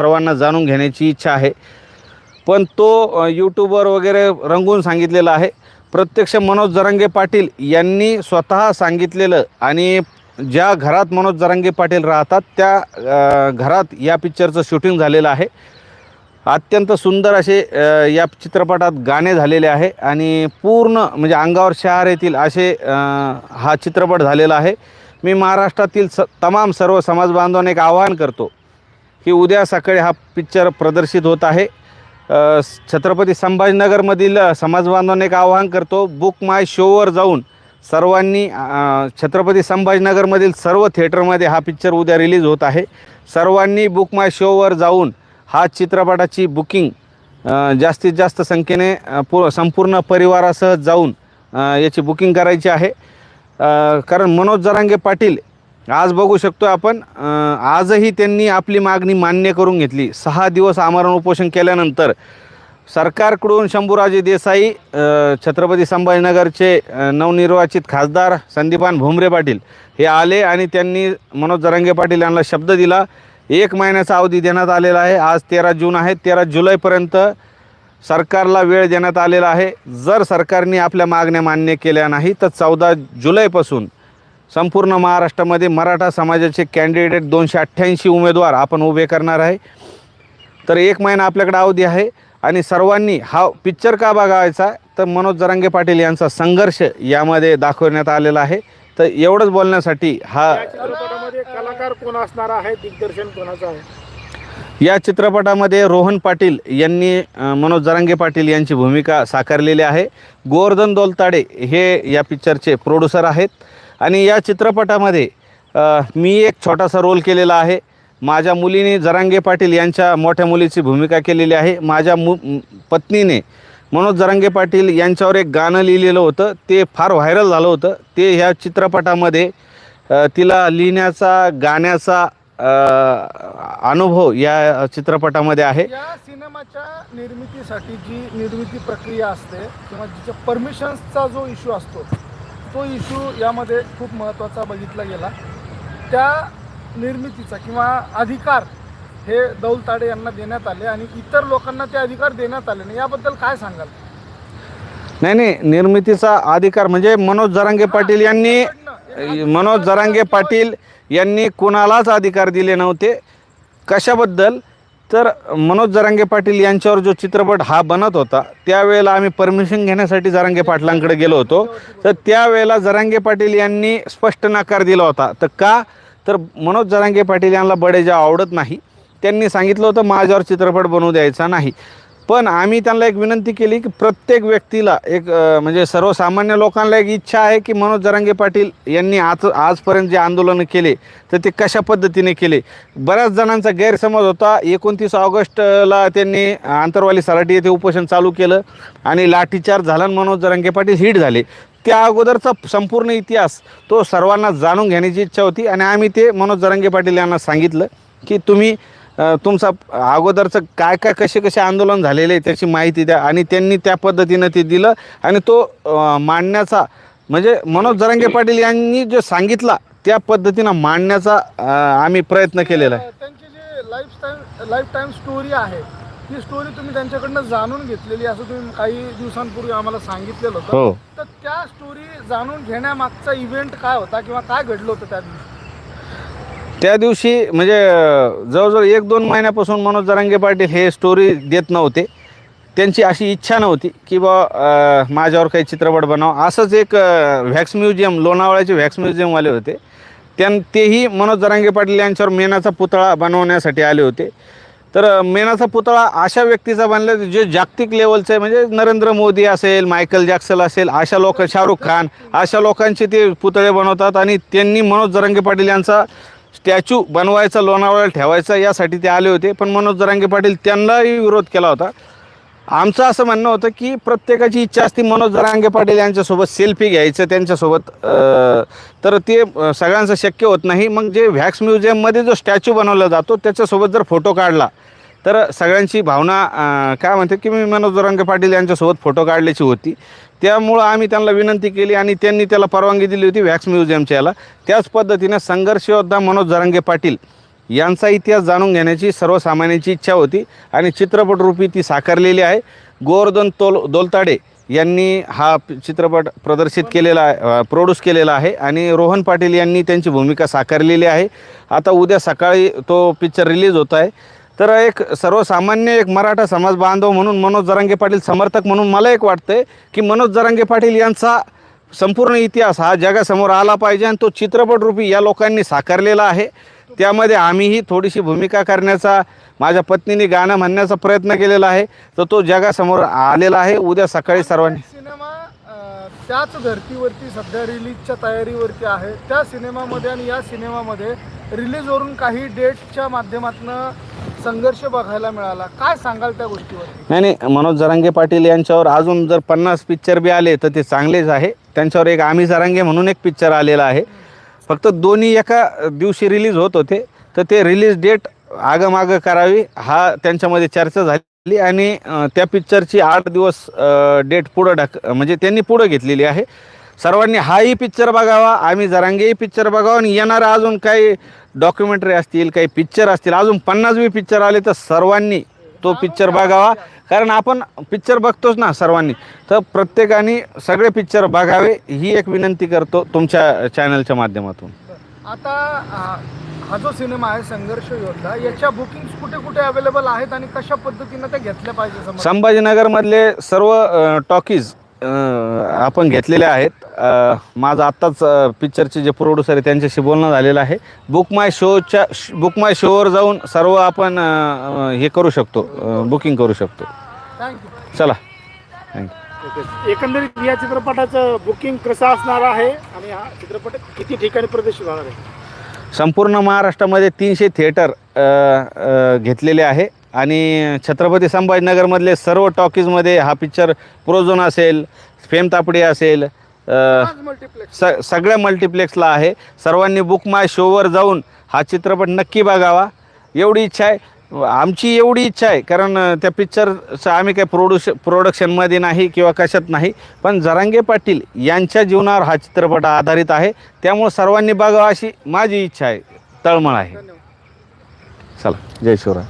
सर्वांना जाणून घेण्याची इच्छा आहे. पण तो यूट्यूबवर वगैरे रंगवून सांगितलेला आहे. प्रत्यक्ष मनोज जरांगे पाटील यांनी स्वतः सांगितलेलं आणि ज्या घरात मनोज जरांगे पाटील राहतात त्या घरात या पिक्चरचं शूटिंग झालेलं आहे. अत्यंत सुंदर असे या चित्रपटात गाणे झालेले आहे आणि पूर्ण म्हणजे अंगावर शहर येतील असे हा चित्रपट झालेला आहे. मी महाराष्ट्रातील स तमाम सर्व समाजबांधवांना एक आवाहन करतो. की उद्या सकाळी हा पिक्चर प्रदर्शित होत आहे. छत्रपती संभाजीनगरमधील समाजबांधवांना एक आवाहन करतो बुक माय शोवर जाऊन सर्वांनी छत्रपती संभाजीनगरमधील सर्व थिएटरमध्ये हा पिक्चर उद्या रिलीज होत आहे. सर्वांनी बुक माय शोवर जाऊन हा चित्रपटाची बुकिंग जास्तीत जास्त संख्येने अ, पू संपूर्ण परिवारासह जाऊन याची बुकिंग करायची आहे. कारण मनोज जरांगे पाटील आज बघू शकतो आपण आजही त्यांनी आपली मागणी मान्य करून घेतली. सहा दिवस आमरण उपोषण केल्यानंतर सरकारकडून शंभूराजे देसाई छत्रपती संभाजीनगरचे नवनिर्वाचित खासदार संदीपान भुमरे पाटील हे आले आणि त्यांनी मनोज जरांगे पाटील यांना शब्द दिला. एक महिन्याचा अवधी देण्यात आलेला आहे. आज तेरा जून आहे. तेरा जुलैपर्यंत सरकारला वेळ देण्यात आलेला आहे. जर सरकारने आपल्या मागण्या मान्य केल्या नाही तर चौदा जुलैपासून संपूर्ण महाराष्ट्रामध्ये मराठा समाजाचे कॅन्डिडेट दोनशे अठ्ठ्याऐंशी उमेदवार आपण उभे करणार आहे. तर एक महिना आपल्याकडे अवधी आहे आणि सर्वांनी हा पिक्चर का बघायचा? तर मनोज जरांगे पाटील यांचा संघर्ष यामध्ये दाखवण्यात आलेला आहे. तर एवढंच बोलण्यासाठी हा कलाकार कोण असणार आहे? दिग्दर्शन कोणाचं आहे? या चित्रपटामध्ये रोहन पाटील यांनी मनोज जरांगे पाटील यांची भूमिका साकारलेली आहे. गोवर्धन दोलताडे हे या पिक्चरचे प्रोड्युसर आहेत. आणि या चित्रपटामध्ये मी एक छोटासा रोल केलेला आहे. माझ्या मुलीने जरांगे पाटील यांच्या मोठ्या मुलीची भूमिका केलेली आहे. माझ्या मु पत्नीने मनोज जरांगे पाटील यांच्यावर एक गाणं लिहिलेलं होतं. ते फार व्हायरल झालं होतं. ते ह्या चित्रपटामध्ये तिला लिहिण्याचा गाण्याचा अनुभव या चित्रपटामध्ये आहे. या सिनेमाच्या निर्मितीसाठी जी निर्मिती प्रक्रिया असते किंवा जिच्या परमिशन्सचा जो इश्यू असतो तो इश्यू यामध्ये खूप महत्त्वाचा बघितला गेला. त्या निर्मितीचा किंवा अधिकार हे दौल ताडे यांना देण्यात आले आणि इतर लोकांना ते अधिकार देण्यात आले नाही याबद्दल काय सांगाल? नाही नाही निर्मितीचा अधिकार म्हणजे मनोज जरांगे पाटील यांनी मनोज जरांगे पाटील यांनी कुणालाच अधिकार दिले नव्हते. कशाबद्दल? तर मनोज जरांगे पाटील यांच्यावर जो चित्रपट हा बनत होता त्यावेळेला आम्ही परमिशन घेण्यासाठी जरांगे पाटलांकडे गेलो होतो. तर त्यावेळेला जरांगे पाटील यांनी स्पष्ट नकार दिला होता. तर का? तर मनोज जरांगे पाटील यांना बडेजा आवडत नाही त्यांनी सांगितलं होतं माझ्यावर चित्रपट बनवू द्यायचा नाही. पण आम्ही त्यांना एक विनंती केली की प्रत्येक व्यक्तीला एक म्हणजे सर्वसामान्य लोकांना एक इच्छा आहे की मनोज जरांगे पाटील यांनी आज आजपर्यंत जे आंदोलनं केले तर ते कशा पद्धतीने केले? बऱ्याच जणांचा गैरसमज होता. एकोणतीस ऑगस्टला त्यांनी आंतरवाली सराटी येथे उपोषण चालू केलं आणि लाठीचार झाला मनोज जरांगे पाटील हिट झाले. त्या अगोदरचा संपूर्ण इतिहास तो सर्वांना जाणून घेण्याची इच्छा होती आणि आम्ही ते मनोज जरांगे पाटील यांना सांगितलं की तुम्ही तुमचा अगोदरचं काय काय कसे कसे आंदोलन झालेले आहे त्याची माहिती द्या. आणि त्यांनी त्या पद्धतीनं ते दिलं. आणि तो मांडण्याचा म्हणजे मनोज जरांगे पाटील यांनी जे सांगितला त्या पद्धतीनं मांडण्याचा आम्ही प्रयत्न केलेला आहे. त्यांची जी life time life time story आहे ती स्टोरी तुम्ही त्यांच्याकडनं जाणून घेतलेली असं तुम्ही काही दिवसांपूर्वी आम्हाला सांगितलेलं होतं. हो. तर त्या स्टोरी जाणून घेण्यामागचा इव्हेंट काय होता किंवा काय घडलं होतं त्या दिवशी त्या दिवशी म्हणजे जवळजवळ एक दोन महिन्यापासून मनोज जरांगे पाटील हे स्टोरी देत नव्हते. त्यांची अशी इच्छा नव्हती की बा माझ्यावर काही चित्रपट बनाव. असंच एक व्हॅक्स म्युझियम लोणावळ्याचे व्हॅक्स म्युझियमवाले होते. त्यां तेही मनोज जरांगे पाटील यांच्यावर मेणाचा पुतळा बनवण्यासाठी आले होते. तर मेनाचा मेणाचा पुतळा अशा व्यक्तीचा बनला जे जागतिक लेवलचं आहे. म्हणजे नरेंद्र मोदी असेल मायकल जॅक्सन असेल अशा लोक शाहरुख खान अशा लोकांचे ते पुतळे बनवतात. आणि त्यांनी मनोज जरांगे पाटील यांचा स्टॅच्यू बनवायचा लोणावळ्याला ठेवायचा यासाठी ते आले होते. पण मनोज जरांगे पाटील त्यांनाही विरोध केला होता. आमचं असं म्हणणं होतं की प्रत्येकाची इच्छा असती मनोज जरांगे पाटील यांच्यासोबत सेल्फी घ्यायचं त्यांच्यासोबत तर ते सगळ्यांचं शक्य होत नाही. मग जे व्हॅक्स म्युझियममध्ये जो स्टॅच्यू बनवला जातो त्याच्यासोबत जर फोटो काढला तर सगळ्यांची भावना काय म्हणते की मी मनोज जरांगे पाटील यांच्यासोबत फोटो काढल्याची होती. त्यामुळं आम्ही त्यांना विनंती केली आणि त्यांनी त्याला परवानगी दिली होती व्हॅक्स म्युझियमच्या याला. त्याच पद्धतीने संघर्षयोद्धा मनोज जरांगे पाटील यांचा इतिहास जाणून घेण्याची सर्वसामान्यांची इच्छा होती आणि चित्रपटरूपी ती साकारलेली आहे. गोवर्धन तोल दोलताडे यांनी हा चित्रपट प्रदर्शित केलेला आहे प्रोड्यूस केलेला आहे आणि रोहन पाटील यांनी त्यांची भूमिका साकारलेली आहे. आता उद्या सकाळी तो पिक्चर रिलीज होत आहे. तर एक सर्वसामान्य एक मराठा समाज बांधव म्हणून मनोज जरांगे पाटील समर्थक म्हणून मला एक वाटतं की मनोज जरांगे पाटील यांचा संपूर्ण इतिहास हा जगासमोर आला पाहिजे आणि तो चित्रपटरूपी या लोकांनी साकारलेला आहे. त्यामध्ये आम्हीही थोडीशी भूमिका करण्याचा माझ्या पत्नीने गाणं म्हणण्याचा प्रयत्न केलेला आहे. तर तो जगासमोर आलेला आहे. उद्या सकाळी सर्वांनी सिनेमा त्याच धर्तीवरती सध्या रिलीजच्या तयारीवरती आहे. त्या सिनेमामध्ये आणि या सिनेमामध्ये रिलीजवरून काही डेटच्या माध्यमातून संघर्ष बघायला मिळाला. काय सांगाल त्या गोष्टीवर? नाही नाही मनोज जरांगे पाटील यांच्यावर अजून जर पन्नास पिक्चर बी आले तर ते चांगलेच आहे. त्यांच्यावर एक आम्ही जरांगे म्हणून एक पिक्चर आलेला आहे. फक्त दोन्ही एका दिवशी रिलीज होत होते तर ते रिलीज डेट आगमाग करावी हा त्यांच्यामध्ये चर्चा झाली आणि अं, त्या पिक्चरची आठ दिवस डेट पुढं ढक म्हणजे त्यांनी पुढं घेतलेली आहे. सर्वांनी हाही पिक्चर बघावा आम्ही जरांगेही पिक्चर बघावा आणि येणारा अजून काही डॉक्युमेंटरी असतील काही पिक्चर असतील अजून पन्नास बी पिक्चर आले तर सर्वांनी तो पिक्चर बघावा. कारण आपण पिक्चर बघतोच ना सर्वांनी. तर प्रत्येकाने सगळे पिक्चर बघावे ही एक विनंती करतो तुमच्या चॅनलच्या माध्यमातून. आता हा जो सिनेमा आहे संघर्ष योद्धा याच्या बुकिंग्स कुठे कुठे अवेलेबल आहेत आणि कशा पद्धतीनं त्या घेतल्या पाहिजे संभाजीनगरमधले सर्व टॉकीज आपण घेतलेले आहेत. माझं आत्ताच पिक्चरचे जे प्रोड्युसर आहे त्यांच्याशी बोलणं झालेलं आहे. बुक माय शोच्या बुक माय शोवर जाऊन सर्व आपण हे करू शकतो. बुकिंग करू शकतो. थँक्यू चला. थँक्यू एकंदरीत या चित्रपटाचं बुकिंग कसं असणार आहे आणि हा चित्रपट किती ठिकाणी प्रदर्शित होणार आहे? संपूर्ण महाराष्ट्रामध्ये तीनशे थिएटर घेतलेले आहे. आणि छत्रपती संभाजीनगरमधले सर्व टॉकीजमध्ये हा पिक्चर प्रोझोन असेल फेम तापडी असेल स सगळ्या मल्टिप्लेक्सला आहे. सर्वांनी बुक माय शोवर जाऊन हा चित्रपट नक्की बघावा. एवढी इच्छा आहे. आमची एवढी इच्छा आहे कारण त्या पिक्चरचं आम्ही काही प्रोड्युश प्रोडक्शनमध्ये नाही किंवा कशात नाही पण जरांगे पाटील यांच्या जीवनावर हा चित्रपट आधारित आहे. त्यामुळे सर्वांनी बघावा अशी माझी इच्छा आहे. तळमळ आहे. चला जय शिवराय.